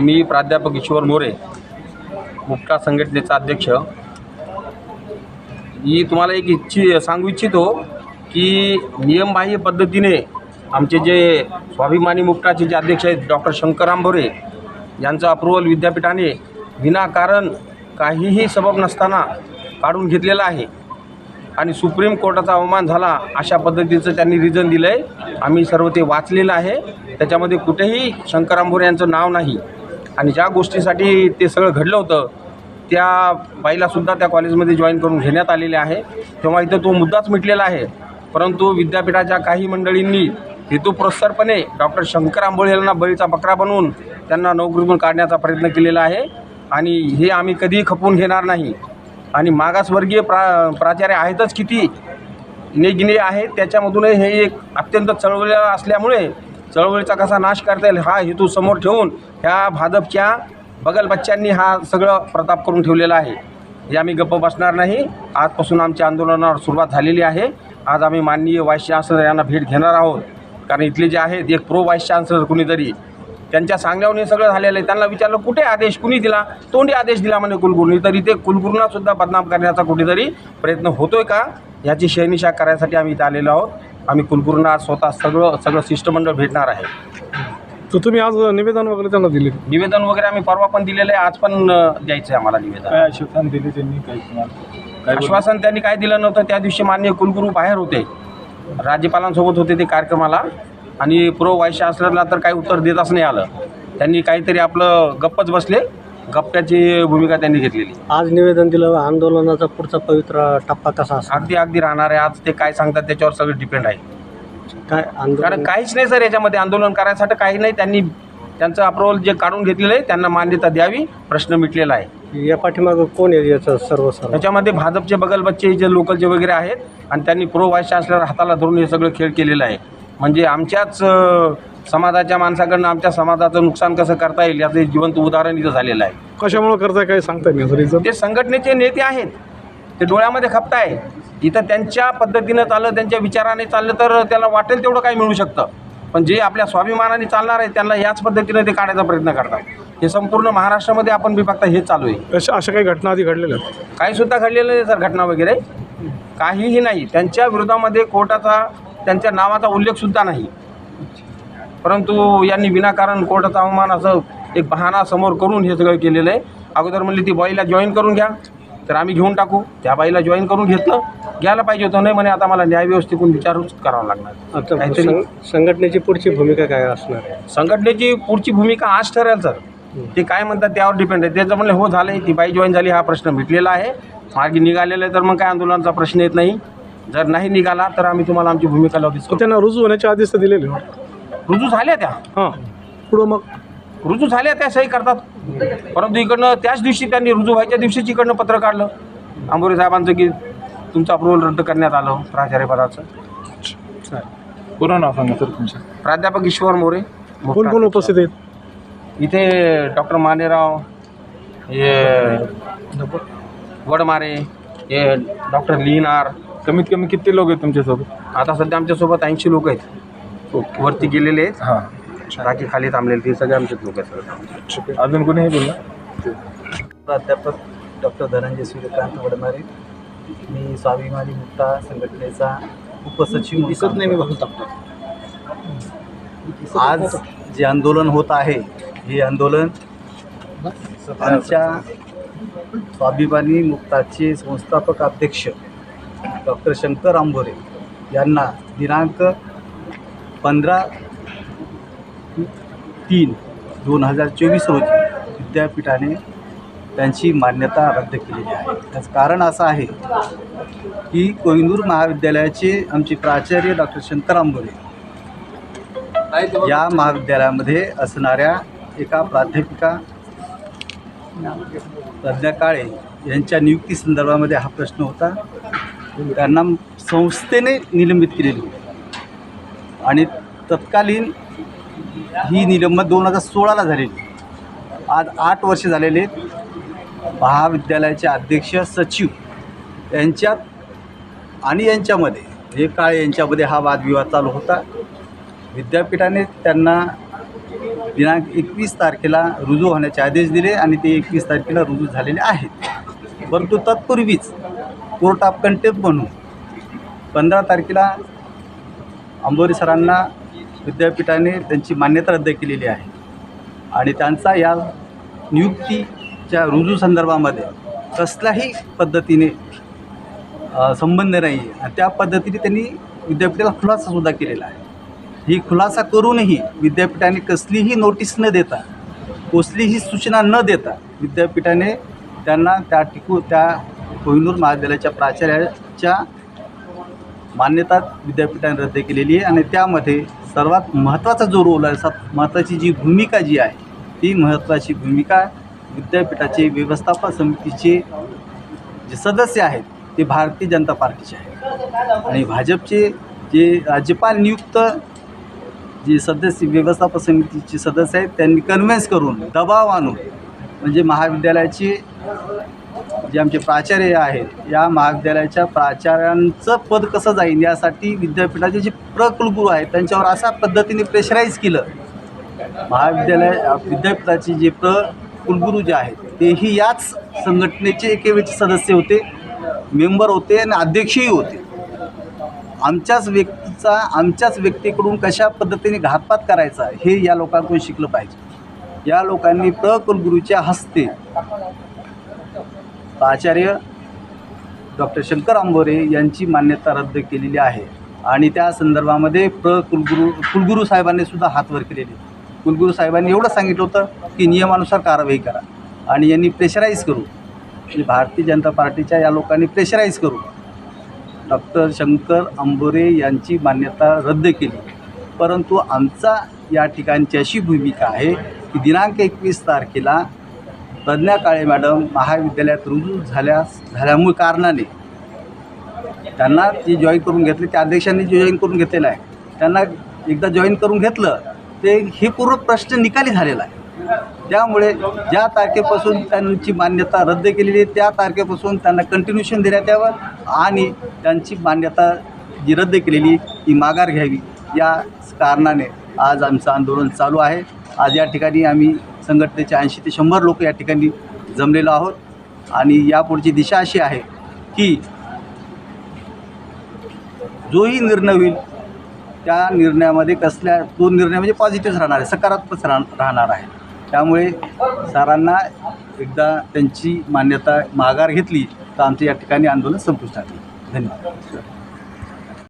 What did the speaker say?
मी प्राध्यापक ईश्वर मोरे मुक्ता संघटनेचा अध्यक्ष. मी तुम्हाला एक इच्छी सांगू इच्छितो की नियमबाह्य पद्धतीने आमचे जे स्वाभिमानी मुक्ताचे जे अध्यक्ष आहेत डॉक्टर शंकर आंबोरे यांचं अप्रुव्हल विद्यापीठाने विनाकारण काहीही सबब नसताना काढून घेतलेलं आहे. आणि सुप्रीम कोर्टाचा अवमान झाला अशा पद्धतीचं त्यांनी रिझन दिलं आहे आम्ही सर्व ते वाचलेलं आहे. त्याच्यामध्ये कुठेही शंकरराम भोरे यांचं नाव नाही. आणि ज्या गोष्टीसाठी ते सगळं घडलं होतं त्या बाईलासुद्धा त्या कॉलेजमध्ये जॉईन करून घेण्यात आलेले आहे. तेव्हा इथं तो मुद्दाच मिटलेला आहे. परंतु विद्यापीठाच्या काही मंडळींनी हेतुपुरस्सरपणे डॉक्टर शंकर आंबोळे यांना बळीचा बकरा बनवून त्यांना नोकरीतून काढण्याचा प्रयत्न केलेला आहे. आणि हे आम्ही कधीही खपवून घेणार नाही. आणि मागासवर्गीय प्रा प्राचार्य आहेतच किती नेगिने आहेत त्याच्यामधूनही हे एक अत्यंत चळवळीला असल्यामुळे चळवळीचा कसा नाश करता येईल हा हेतू समोर ठेवून ह्या भाजपच्या बगलबच्च्यांनी हा सगळं प्रताप करून ठेवलेला आहे. हे आम्ही गप्प बसणार नाही. आजपासून आमच्या आंदोलनावर सुरुवात झालेली आहे. आज आम्ही माननीय व्हाईस चान्सलर यांना भेट घेणार आहोत. कारण इथले जे आहेत एक प्रो व्हाईस चान्सलर कुणीतरी त्यांच्या सांगण्यावर हे सगळं झालेलं आहे. त्यांना विचारलं कुठे आदेश? कुणी दिला? तोंडी आदेश दिला म्हणे कुलगुरूंनी तरी ते कुलगुरूंनासुद्धा बदनाम करण्याचा कुठेतरी प्रयत्न होतो आहे का? याची शहनिशा करायसाठी आम्ही इथं आलेलो आहोत. आम्ही कुलगुरूंना स्वतः सगळं सगळं शिष्टमंडळ भेटणार आहे. तर तुम्ही आज निवेदन वगैरे त्यांना दिले? निवेदन वगैरे आम्ही परवा पण दिलेलं आहे आज पण अं, द्यायचं आहे आम्हाला निवेदन. काय आश्वासन दिले त्यांनी? काय तुम्हाला? काय बोलले? आश्वासन त्यांनी काय दिलं नव्हतं त्या दिवशी माननीय कुलगुरू बाहेर होते. राज्यपालांसोबत होते ते कार्यक्रमाला. आणि प्रो व्हाईस चान्सलरला तर काही उत्तर देताच नाही आलं. त्यांनी काहीतरी आपलं गप्पच बसले गप्प्याची भूमिका त्यांनी घेतलेली. आज निवेदन दिलं आंदोलनाचा पुढचा पवित्र टप्पा कसा अगदी अगदी राहणार आहे. आज ते काय सांगतात त्याच्यावर सगळं डिपेंड आहे. काय कारण आंदोलन काहीच नाही सर याच्यामध्ये आंदोलन करायसाठी काही नाही. त्यांनी त्यांचं अप्रुव्हल जे काढून घेतलेलं आहे त्यांना मान्यता द्यावी प्रश्न मिटलेला आहे. या पाठीमागं कोण आहे याचं सर्व सर्व त्याच्यामध्ये भाजपचे बगलबच्चे जे लोकलचे वगैरे आहेत आणि त्यांनी प्रो व्हाईस चान्सलर हाताला धरून हे सगळं खेळ केलेलं आहे. म्हणजे आमच्याच अं, समाजाच्या माणसाकडनं आमच्या समाजाचं नुकसान कसं करता येईल याचं जिवंत उदाहरण इथं झालेलं आहे. कशामुळे करताय? काय सांगता येईल याचं रिझन ते संघटनेचे नेते आहेत. ते डोळ्यामध्ये खपताय इथं त्यांच्या पद्धतीनं चाललं त्यांच्या विचाराने चाललं तर त्याला वाटेल तेवढं काही मिळू शकतं. पण जे आपल्या स्वाभिमानाने चालणार आहे त्यांना याच पद्धतीनं ते काढायचा प्रयत्न करतात. हे संपूर्ण महाराष्ट्रामध्ये आपण बी बघता हे चालू आहे. अशा अशा काही घटना आधी घडलेल्या काही सुद्धा घडलेलं नाही सर घटना वगैरे. काहीही नाही. त्यांच्या विरोधामध्ये कोर्टाचा त्यांच्या नावाचा उल्लेखसुद्धा नाही. परंतु यांनी विनाकारण कोर्टाचा अवमान असं एक बहाणा समोर करून हे सगळं केलेलं आहे. अगोदर म्हणली ती बाईला जॉईन करून घ्या. तर आम्ही घेऊन टाकू. त्या बाईला जॉईन करून घेतलं. घ्यायला पाहिजे होतं. नाही म्हणे आता मला न्यायव्यवस्थेतून विचारूच करावं लागणार. आता काहीतरी सं- संघटनेची पुढची भूमिका काय असणार आहे? संघटनेची पुढची भूमिका आज ठरेल सर. ते काय म्हणतात त्यावर डिपेंड आहे. त्याचं म्हणलं हो झालं ती बाई जॉईन झाली हा प्रश्न मिटलेला आहे. मार्गी निघालेला आहे तर मग काय आंदोलनाचा प्रश्न येत नाही. जर नाही निघाला तर आम्ही तुम्हाला आमची भूमिका लावू. पण दिसतो त्यांना रुजू होण्याच्या आधीच तर दिलेले रुजू झाल्या त्या. हां. पुढं मग? रुजू झाल्या त्या सही करतात. परंतु इकडनं त्याच दिवशी त्यांनी रुजू व्हायच्या दिवशीच इकडनं पत्र काढलं. आंबोरे साहेबांचं की तुमचं अप्रुव्हल रद्द करण्यात आलं प्राचार्यपदाचं पूर्ण नाव सांगा सर तुमच्या प्राध्यापक ईश्वर मोरे कोण कोण उपस्थित आहेत इथे डॉक्टर मानेराव हे वडमारे हे डॉक्टर लिहिनार कमीत कमी किती लोक आहेत तुमच्यासोबत? आता सध्या आमच्यासोबत ऐंशी लोक आहेत. वरती गेलेले आहेत. हां. बाकी खाली थांबलेले ते सगळे आमचेच लोक आहेत अजून कोणीही बोलला? प्राध्यापक डॉक्टर धनंजय सूर्यकांत वडमारे. मी स्वाभिमानी मुक्ता संघटनेचा उपसचिव दिसत नाही मी आज जे आंदोलन होत आहे हे आंदोलन आमच्या स्वाभिमानी मुक्ताचे संस्थापक अध्यक्ष डॉक्टर शंकर आंबोरे यांना दिनांक पंधरा तीन दोन हजार चोवीस रोजी विद्यापीठाने त्यांची मान्यता रद्द केलेली आहे. त्याचं कारण असं आहे की कोहिनूर महाविद्यालयाचे आमचे प्राचार्य डॉक्टर शंकर आंबोरे या महाविद्यालयामध्ये असणाऱ्या एका प्राध्यापिका प्रज्ञा काळे यांच्या नियुक्ती संदर्भामध्ये हा प्रश्न होता. त्यांना संस्थेने निलंबित केलेली होती. आणि तत्कालीन ही निलंबन दोन हजार सोळाला झालेली. आज आठ वर्ष झालेले महाविद्यालयाचे अध्यक्ष सचिव यांच्यात आणि यांच्यामध्ये हे काळे यांच्यामध्ये हा वादविवाद चालू होता. विद्यापीठाने त्यांना दिनांक एकवीस तारखेला रुजू होण्याचे आदेश दिले आणि ते एकवीस तारखेला रुजू झालेले आहेत. परंतु तत्पूर्वीच कोर्ट ऑफ कंटेम्प म्हणून पंधरा तारखेला अंबोरी सरांना विद्यापीठाने त्यांची मान्यता रद्द केलेली आहे. आणि त्यांचा या नियुक्तीच्या रुजू संदर्भामध्ये कसल्याही पद्धतीने संबंध नाही आहे. आणि त्या पद्धतीने त्यांनी विद्यापीठाला खुलासासुद्धा केलेला आहे. ही खुलासा करूनही विद्यापीठाने कसलीही नोटीस न देता कसलीही सूचना न देता विद्यापीठाने त्यांना त्या टिकू त्या कोहिनूर महाविद्यालयाच्या प्राचार्याच्या मान्यता विद्यापीठाने रद्द केलेली आहे. आणि त्यामध्ये सर्वात महत्त्वाचा जो रोल आहे सर्वात महत्त्वाची जी भूमिका जी आहे ती महत्त्वाची भूमिका विद्यापीठाचे व्यवस्थापन समितीचे जे सदस्य आहेत ते भारतीय जनता पार्टीचे आहेत. आणि भाजपचे जे राज्यपाल नियुक्त जे सदस्य व्यवस्थापन समितीचे सदस्य आहेत त्यांनी कन्व्हिन्स करून दबाव आणून म्हणजे महाविद्यालयाचे जे आमचे प्राचार्य आहेत या महाविद्यालयाच्या प्राचार्यांचं पद कसं जाईल यासाठी विद्यापीठाचे जे प्रकुलगुरू आहेत त्यांच्यावर अशा पद्धतीने प्रेशराईज केलं. महाविद्यालय विद्यापीठाचे जे प्र कुलगुरू जे आहेत तेही याच संघटनेचे एकेवेळचे सदस्य होते मेंबर होते आणि अध्यक्षही होते. आमच्याच व्यक्तीचा आमच्याच व्यक्तीकडून कशा पद्धतीने घातपात करायचा हे या लोकांकडून शिकलं पाहिजे. या लोकांनी प्रकुलगुरूच्या हस्ते प्राचार्य डॉक्टर शंकर आंबोरे यांची मान्यता रद्द केलेली आहे. आणि त्या संदर्भामध्ये प्र कुलगुरू कुलगुरू साहेबांनी सुद्धा हात वर केलेले. कुलगुरू साहेबांनी एवढं सांगितलं होतं की नियमानुसार कारवाई करा. आणि यांनी प्रेशराईज करू. म्हणजे भारतीय जनता पार्टीच्या या लोकांनी प्रेशराईज करू. डॉक्टर शंकर आंबोरे यांची मान्यता रद्द केली. परंतु आमचा या ठिकाणची अशी भूमिका आहे की दिनांक एकवीस तारखेला प्रज्ञा काळे मॅडम महाविद्यालयात रुजू झाल्यास झाल्यामुळे कारणाने त्यांना ती जॉईन करून घेतली. त्या अध्यक्षांनी जे जॉईन करून घेतलेलं आहे. त्यांना एकदा जॉईन करून घेतलं ते हे पूर्ण प्रश्न निकाली झालेला आहे. त्यामुळे ज्या तारखेपासून त्यांची मान्यता रद्द केलेली आहे त्या तारखेपासून त्यांना कंटिन्युशन देण्यात यावं आणि त्यांची मान्यता जी रद्द केलेली ती माघार घ्यावी. या कारणाने आज आमचं आंदोलन चालू आहे. आज या ठिकाणी आम्ही संघटनेचे ऐंशी ते शंभर लोक या ठिकाणी जमलेलो आहोत. आणि यापुढची दिशा अशी आहे की जोही निर्णय होईल त्या निर्णयामध्ये कसल्या तो निर्णय म्हणजे पॉझिटिव्ह राहणार आहे सकारात्मक राह राहणार आहे. त्यामुळे सरांना एकदा त्यांची मान्यता माघार घेतली तर आमचं या ठिकाणी आंदोलन संपुष्टात येईल. धन्यवाद.